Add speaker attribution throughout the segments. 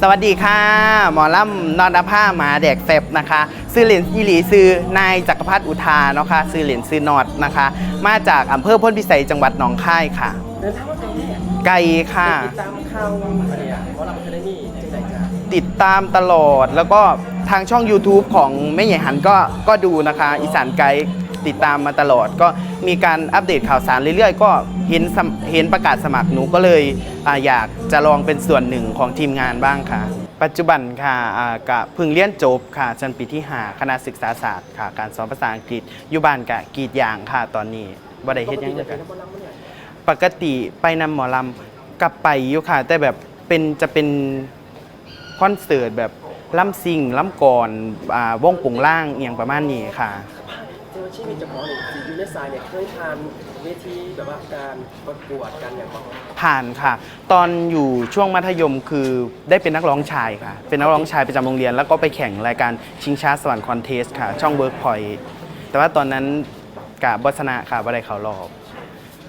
Speaker 1: สวัสดีค่ะ หมอลำนอนผ้าหมาแดกเซบนะคะซื้อเหรียญอีหลีซื้อนายจักรพัฒอุทาเนาะค่ะซื้อเหรียญซื้อนอดนะคะ มาจากอำเภอพ้นพิสัยจังหวัดหนองคายค่ะ
Speaker 2: เดินทางมาไกลเนี่ย
Speaker 1: ไกลค่ะ
Speaker 2: ติดตามข่าวอะไระเพราะเราเคยได้นี่จังไหนจ้ะ
Speaker 1: ติดตามตลอดแล้วก็ทางช่อง YouTube ของแม่ใหญ่หันก็ก็ดูนะคะ อีสานไกด์ติดตามมาตลอด ก็มีการอัปเดตข่าวสารเรื่อยๆ ก็ เห็นสมเห็นประกาศสมัครหนูก็เลยอาอยากจะลองเป็นส่วนหนึ่งของทีมงานบ้างค่ะ ปัจจุบันค่ะอ่ากะเพึ่งเรียนจบค่ะชั้นปีที่ 5 คณะศึกษาศาสตร์ค่ะ การสอนภาษาอังกฤษอยู่บ้านกะกรีดยางค่ะตอนนี้บ่ได้เฮ็ดหยังเลย
Speaker 2: ปกติ
Speaker 1: ค่ะ
Speaker 2: จะเป็นน้ำมัน
Speaker 1: ปกติไปนำหมอลำกลับไปอยู่ค่ะ แต่แบบเป็นจะเป็นคอนเสิร์ตแบบล่ำซิงล่ำก่อนอ่าวงปุ่งล่างเอียงประมาณนี้ค่ะ
Speaker 2: เจอชีวิตเจ้าของเนี่ยสียูเนสไซเนี่ยเคยทานเวทีแบบว่าการประกวดกันอย่างของ
Speaker 1: ผ่านค่ะ ตอนอยู่ช่วงมัธยมคือได้เป็นนักร้องชายค่ะ เป็นนักร้องชายประจำโรงเรียน แล้วก็ไปแข่งรายการชิงช้าสวรรค์คอนเทสค่ะ ช่องเวิร์กพอยต์แต่ว่าตอนนั้นกับบชนะค่ะบ่ได้เขารอบ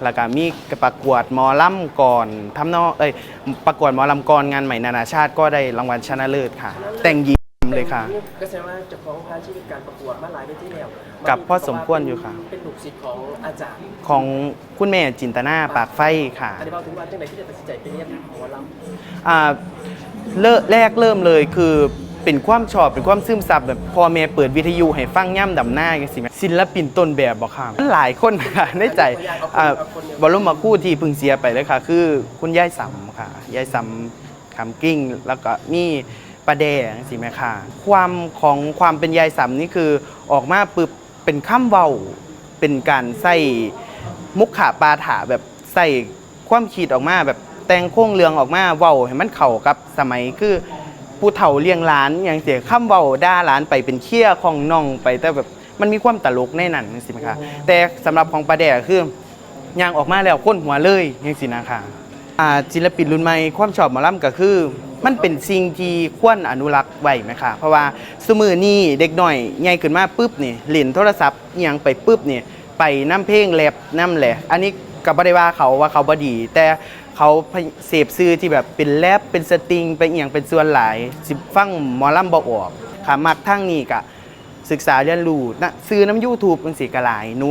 Speaker 1: แล้วก็มีประกวดหมอลำก่อนทำนองเอ้ยประกวดหมอลำก่อนงานใหม่นานาชาติก็ได้รางวัลชนะเลิศค่ะ แต่งหญิง เลยค่ะ
Speaker 2: ก็แสดงว่าเจ้าของทานชีวิตการประกวดมาหลายเวทีแล้ว
Speaker 1: กับพ่อสมควรอยู่ค่ะ
Speaker 2: เป็นลูกศิษย์ของอาจารย์
Speaker 1: ของคุณแม่จินตนาปากไฟค่ะ
Speaker 2: อันนี้บอกถึงว่าจังไหนที่จะตัดสินใจไปเรียนหมอลำ
Speaker 1: อ่าเริ่มแรกเริ่มเลยคือเป็นความชอบเป็นความซึมซับแบบพ่อแม่เปิดวิทยุให้ฟังย่ำดำหน้าอย่างสิแม่ศิลปินต้นแบบบอกค่ะมันหลายคนค่ะในใจอ่าบรมมาคู่ที่เพึ่งเสียไปเลยค่ะ คือคุณยายสำค่ะยายสำคำกิ้งแล้วก็มี ประแดงสิแม่ค่ะ ความของความเป็นยายสำนี่คือออกมาปึ๊บเป็นข้ามเว้าเป็นการใส่มุกขาปาถาแบบใส่ความคิดออกมาแบบแต่งโค้งเรืองออกมาเว้าให้มันเข้ากับสมัยคือผู้เฒ่าเลี้ยงหลานอย่างเสียข้ามเบาด่าหลานไปเป็นเคี้ยของน้องไปแต่แบบมันมีความตลกในนั้นสิไหมคะแต่สำหรับของปลาแดกคือยางออกมาแล้วค้นหัวเลยยังสินะคะอ่าศิลปินรุ่นใหม่ความชอบหมอลำก็คือ มันเป็นสิ่งที่ควรอนุรักษ์ไว้ไหมคะเพราะว่าสมือนี้เด็กหน่อยใหญ่ขึ้นมาปุ๊บนี่เล่นโทรศัพท์อิหยังไปปุ๊บนี่ไปน้ำเพลงแรปน้ำแหละ อันนี้กับบริว่าเขาว่าเขาบดี แต่เขาเสพซื้อที่แบบเป็นแรปเป็นสตริงเป็นอหย่างเป็นส่วนหลายสิฟังหมอลำบ่ออกค่ะมักทั้งนี้กะศึกษาเรียนรู้นะซื้อน้ำ YouTube เป็นสีกระหลายนู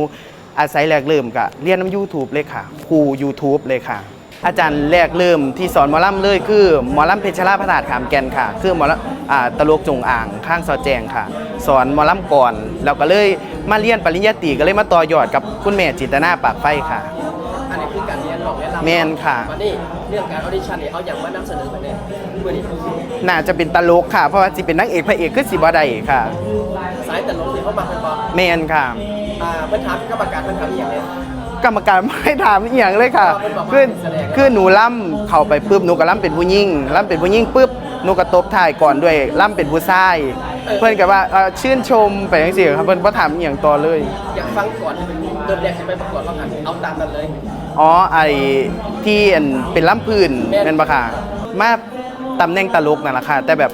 Speaker 1: อาศัยแรกเริ่มกะเรียนน้ำ YouTube เลยค่ะครู YouTube เลยค่ะ อาจารย์แรกเริ่มที่สอนหมอลำเลยคือหมอลำเพชรราพระธาตุขามแก่นค่ะ คือหมอลำอ่าตลกจงอ่างข้างซอแจงค่ะ สอนหมอลำก่อนแล้วก็เลยมาเรียนปริญญาตรีก็เลยมาต่อยอดกับคุณแม่จิตนาปากไฟค่ะ
Speaker 2: อันนี้คือการเรียนหลอกเรียนรำ
Speaker 1: แม่นค่ะ
Speaker 2: วันนี้เรื่องการออดิชั่นเนี่ยเอาอย่างมานำเสนอกันเนี่ยเมื่อนี้
Speaker 1: น่าจะเป็นตลกค่ะ เพราะว่าสิเป็นนางเอกพระเอกคือสิบ่ได้ค่ะ
Speaker 2: สายแต่ลงที่เขามาเป็นบอก
Speaker 1: แมนค่ะ
Speaker 2: อ่าเพิ่นถามกรรมการเพิ่นถามอหย่างเนี้ย
Speaker 1: กรรมการไม่ถามอหย่างเลยค่ะ
Speaker 2: เป็นบอกว่า
Speaker 1: คือ
Speaker 2: แสดง
Speaker 1: คือหนูล่ำเข้าไปปุ๊บหนูก็ล่ำเป็นผู้หญิงล่ำเป็นผู้หญิงปุ๊บหนูก็ตบท้ายก่อนด้วยล่ำเป็นผู้ชาย เพื่อนกับว่าเอ่อชื่นชมไปจังซี่ครับเพื่อนบ่ถามอหย่างต่อเลย
Speaker 2: อยากฟังก่อนเริ่มแรกที่ไปประกวดว่าหันเอาตามนั้นเลย
Speaker 1: อ๋อไอที่อันเป็นล่ำพื้นแม่นบ่ค่ะมาตำแหน่งตลกนั่นแหละค่ะ แต่แบบ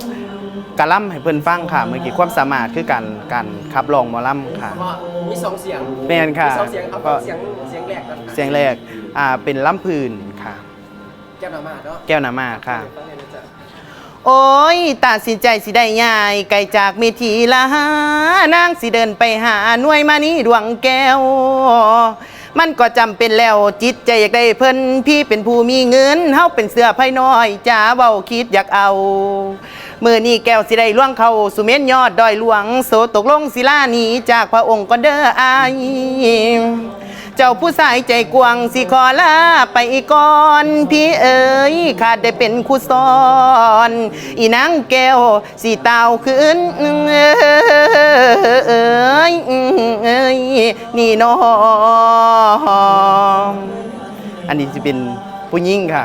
Speaker 1: กะล่ำให้เพิ่นฟังค่ะ เมื่อกี้ความสามารถคือการการขับร้องหมอล่ำค่ะ
Speaker 2: เพราะมีสองเสียง
Speaker 1: แม่นค่ะ
Speaker 2: มีสองเสียงเอา
Speaker 1: ก็
Speaker 2: เสียงเสียงแรกก่อน
Speaker 1: เสียงแรกอ่าเป็นล่ำพื้นค่ะ
Speaker 2: แก้วหนามาเนาะ
Speaker 1: แก้วนามาค่ะ
Speaker 2: ฟังเลยนะจ๊ะ
Speaker 1: โอ้ยตัดสินใจสิได้ย่ายไกลจากเมทีละหานางสิเดินไปหาหน่วยมานี่ดวงแก้ว มันก็จำเป็นแล้วจิตใจอยากได้เพิ่นพี่เป็นผู้มีเงินเฮาเป็นเสื้อไผ่น้อยจ้าเว้าคิดอยากเอา มือนี้แก้วสิได้ล่วงเข้าสุเมนยอดดอยหลวง โสตกลงศิลานีจากพระองค์ก็เด้ออายเจ้าผู้ชายใจกวางสิขอลาไปก่อน พี่เอ๋ยขาดได้เป็นคู่ซ้อน อีนางแก้วสีเตาขึ้นเอ๋ยเอ๋ยนี่น้องอันนี้จะเป็นผู้หญิงค่ะ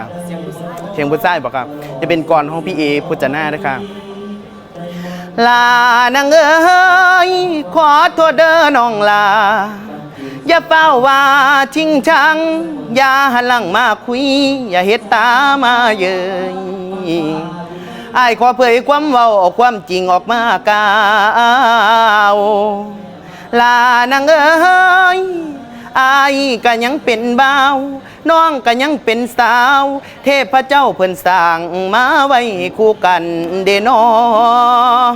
Speaker 2: เสียงผู้ชาย
Speaker 1: บอกครับ จะเป็นกรของพี่เอพุทธนาด้ค่ะลานางเอ้ยขอโทษเด้อน้องลา อย่าเป้าว่าชิงชัง อย่าหันหลังมาคุย อย่าเฮ็ดตามาเยยอายขอเผยความเว้าออกความจริงออกมากล่าวลานางเอ้ยอาย ก็ยังเป็นบ่าวน้องก็ยังเป็นสาว เทพเจ้าเพิ่นสร้างมาไว้คู่กันเดน้อง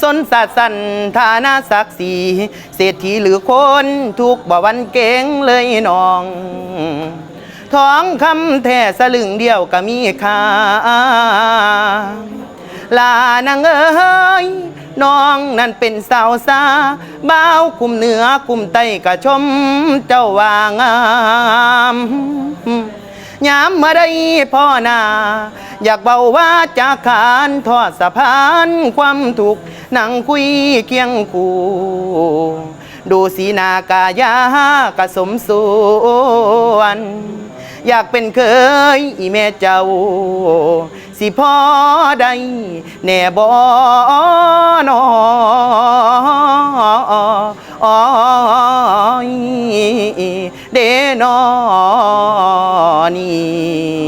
Speaker 1: สนสัตสันฐานาศักดิ์ศรีเศรษฐีหรือคนทุกบ่วันเก่งเลยน้องท้องคำแท่สลึงเดียวก็มีค่าลานางเอ้ย น้องนั่นเป็นสาวซาบ้าวคุมเหนือคุมใต้กะชมเจ้าว่างามยามเมื่อได้พ่อนา อยากเบาว่าจากขานทอดสะพานความถูกนั่งคุยเคียงคู่ดูสีหนากายากะสมส่วนอยากเป็นเคยอีแม่เจ้า สิพอใดแน่บ่นอเดนอนี่